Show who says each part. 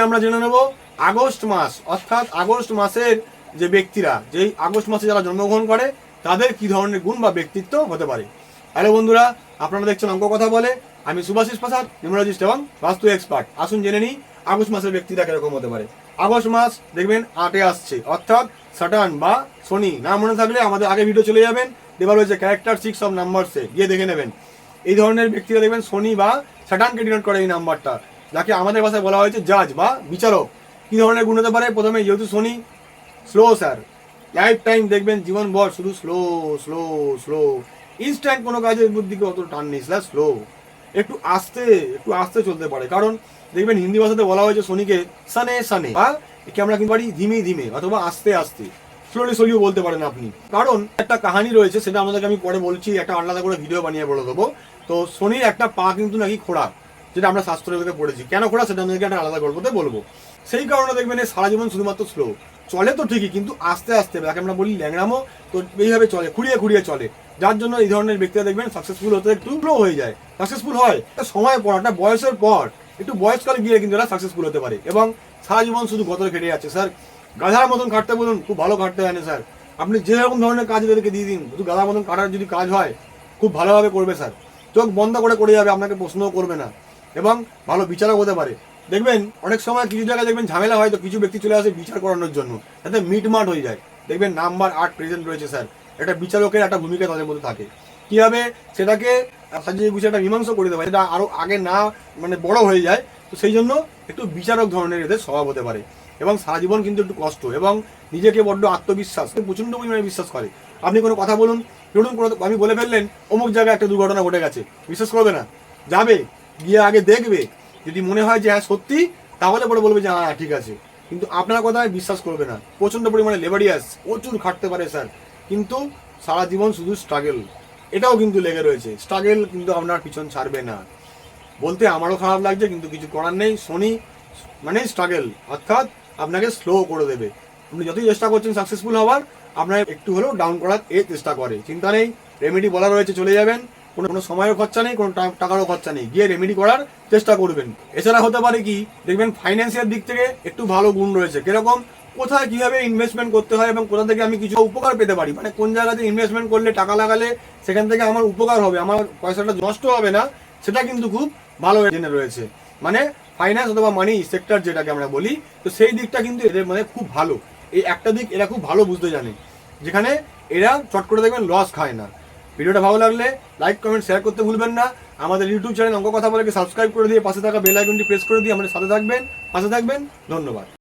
Speaker 1: আমরা জেনে নেব আগস্ট মাস, অর্থাৎ আগস্ট মাসের যে ব্যক্তিরা, যেই আগস্ট মাসে যারা জন্মগ্রহণ করে, তাদের কি ধরনের গুণ বা ব্যক্তিত্ব হতে পারে? হ্যালো বন্ধুরা, আপনারা দেখছেন অঙ্ক কথা বলে। আমি সুভাষিস প্রসাদ, নিউমোলজিস্ট এবং বাস্তু এক্সপার্ট। আসুন জেনে নিই আগস্ট মাসের ব্যক্তিরা কীরকম হতে পারে। আগস্ট মাস, দেখবেন আটে আসছে, অর্থাৎ সাটান বা শনি। না মনে থাকলে আমাদের আগে ভিডিও চলে যাবেন। এবার রয়েছে ক্যারেক্টার সিক্স অফ নাম্বারসে গিয়ে দেখে নেবেন। এই ধরনের ব্যক্তিরা দেখবেন শনি বা সাটানকে ডিনোট করে এই নাম্বারটা যাকে আমাদের ভাষায় বলা হয়েছে জাজ বা বিচারক। কি ধরনের গুণ হতে পারে? প্রথমে যেহেতু Shani. Slow sir life time দেখবেন জীবন ভর শুধু স্লো স্লো স্লো ইনস্ট্যান্ট কোনো কাজের বুদ্ধিকে অত টান নেই স্যার স্লো একটু আস্তে একটু আস্তে চলতে পারে। কারণ দেখবেন হিন্দি ভাষাতে বলা হয়েছে শনিকে সানে সানে। বা একে আমরা কিন্তু পারি ধীমে ধীমে অথবা আস্তে আস্তে। স্লোলি স্লোলিও বলতে পারেন আপনি। কারণ একটা কাহানি রয়েছে, সেটা আমাদেরকে আমি পরে বলছি। একটা আলাদা করে ভিডিও বানিয়ে বলে দেবো। তো শনির একটা পা কিন্তু নাকি খোড়া। যেটা আমরা শাস্ত্রের মধ্যে পড়েছি। কেন খোড়া? সেটা আমাদেরকে একটা আলাদা গল্পতে বলব। সেই কারণে দেখবেন এই সারা জীবন শুধুমাত্র স্লো চলে তো ঠিকই, কিন্তু আস্তে আস্তে, যাকে আমরা বলি ল্যাংড়ামো, তো এইভাবে চলে, খুঁড়িয়ে খুঁড়িয়ে চলে। যার জন্য এই ধরনের ব্যক্তিরা দেখবেন সাকসেসফুল হতে একটু স্লো হয়ে যায়। সাকসেসফুল হয় সময় পর একটা বয়সের পর। একটু বয়সকালে গিয়ে কিন্তু এরা সাকসেসফুল হতে পারে। এবং সারা জীবন শুধু গতরে খেটে যাচ্ছে। স্যার, গাধার মতন কাটতে বলুন, খুব ভালো কাটতে হয় না, স্যার। আপনি যেরকম ধরনের কাজ এদেরকে দিয়ে দিন, শুধু গাধার মতন কাটার যদি কাজ হয়, খুব ভালোভাবে করবে, স্যার। চোখ বন্ধ করে করে যাবে, আপনাকে প্রশ্নও করবে না। এবং ভালো বিচারক হতে পারে। দেখবেন, অনেক সময় কিছু জায়গায় দেখবেন ঝামেলা হয়, তো কিছু ব্যক্তি চলে আসে বিচার করানোর জন্য। যাতে মিটমাট হয়ে যায়। দেখবেন নাম্বার আট প্রেজেন্ট রয়েছে, স্যার। একটা বিচারকের একটা ভূমিকা তাদের মধ্যে থাকে। কীভাবে সেটাকে সাজিয়ে গুছিয়ে একটা মীমাংসা করে দেবে এটা আরও আগে না মানে বড় হয়ে যায়, তো সেই জন্য একটু বিচারক ধরনের এদের স্বভাব হতে পারে। এবং সারা জীবন কিন্তু একটু কষ্ট এবং নিজেকে বড্ড আত্মবিশ্বাস প্রচণ্ড পরিমাণে বিশ্বাস করে। আপনি কোনো কথা বলুন, ধরুন কোনো, আমি বলে ফেললেন, অমুক জায়গায় একটা দুর্ঘটনা ঘটে গেছে, বিশ্বাস করবে না? যাবে। গিয়ে আগে দেখবে। যদি মনে হয় যে হ্যাঁ সত্যি, তাহলে পরে বলবে যে হ্যাঁ ঠিক আছে। কিন্তু আপনার কথায় বিশ্বাস করবে না। প্রচণ্ড পরিমাণে লেবারিয়াস প্রচুর খাটতে পারে স্যার। কিন্তু সারা জীবন শুধু স্ট্রাগেল এটাও কিন্তু লেগে রয়েছে। স্ট্রাগল কিন্তু আপনার পিছন ছাড়বে না। বলতে আমারও খারাপ লাগছে, কিন্তু কিছু করার নেই। শনি মানে স্ট্রাগল অর্থাৎ আপনাকে স্লো করে দেবে। আপনি যতই চেষ্টা করছেন সাকসেসফুল হওয়ার আপনার একটু হলেও ডাউন করার এ চেষ্টা করে। চিন্তা নেই রেমেডি বলা রয়েছে, চলে যাবেন। কোনো কোনো সময়ের খরচা নেই, কোনো টাকারও খরচা নেই। গিয়ে রেমেডি করার চেষ্টা করবেন। এছাড়া হতে পারে কি, দেখবেন ফাইন্যান্সিয়াল দিক থেকে একটু ভালো গুণ রয়েছে। কীরকম? কোথায় কীভাবে ইনভেস্টমেন্ট করতে হয় এবং কোথা থেকে আমি কিছু উপকার পেতে পারি? মানে কোন জায়গাতে ইনভেস্টমেন্ট করলে টাকা লাগালে সেখান থেকে আমার উপকার হবে? আমার পয়সাটা নষ্ট হবে না? সেটা কিন্তু খুব ভালো জেনে রয়েছে। মানে ফাইন্যান্স অথবা মানি সেক্টর যেটাকে আমরা বলি, তো সেই দিকটা কিন্তু এদের মানে খুব ভালো। এই একটা দিক এরা খুব ভালো বুঝতে জানে। যেখানে এরা চট করে দেখবেন লস খায় না। ভিডিওটা ভালো লাগলে লাইক কমেন্ট শেয়ার করতে ভুলবেন না। আমাদের ইউটিউব চ্যানেল অঙ্ক কথা বলে সাবস্ক্রাইব করে দিয়ে পাশে থাকা বেল আইকনটি প্রেস করে দিয়ে আমাদের সাথে থাকবেন। পাশে থাকবেন। ধন্যবাদ।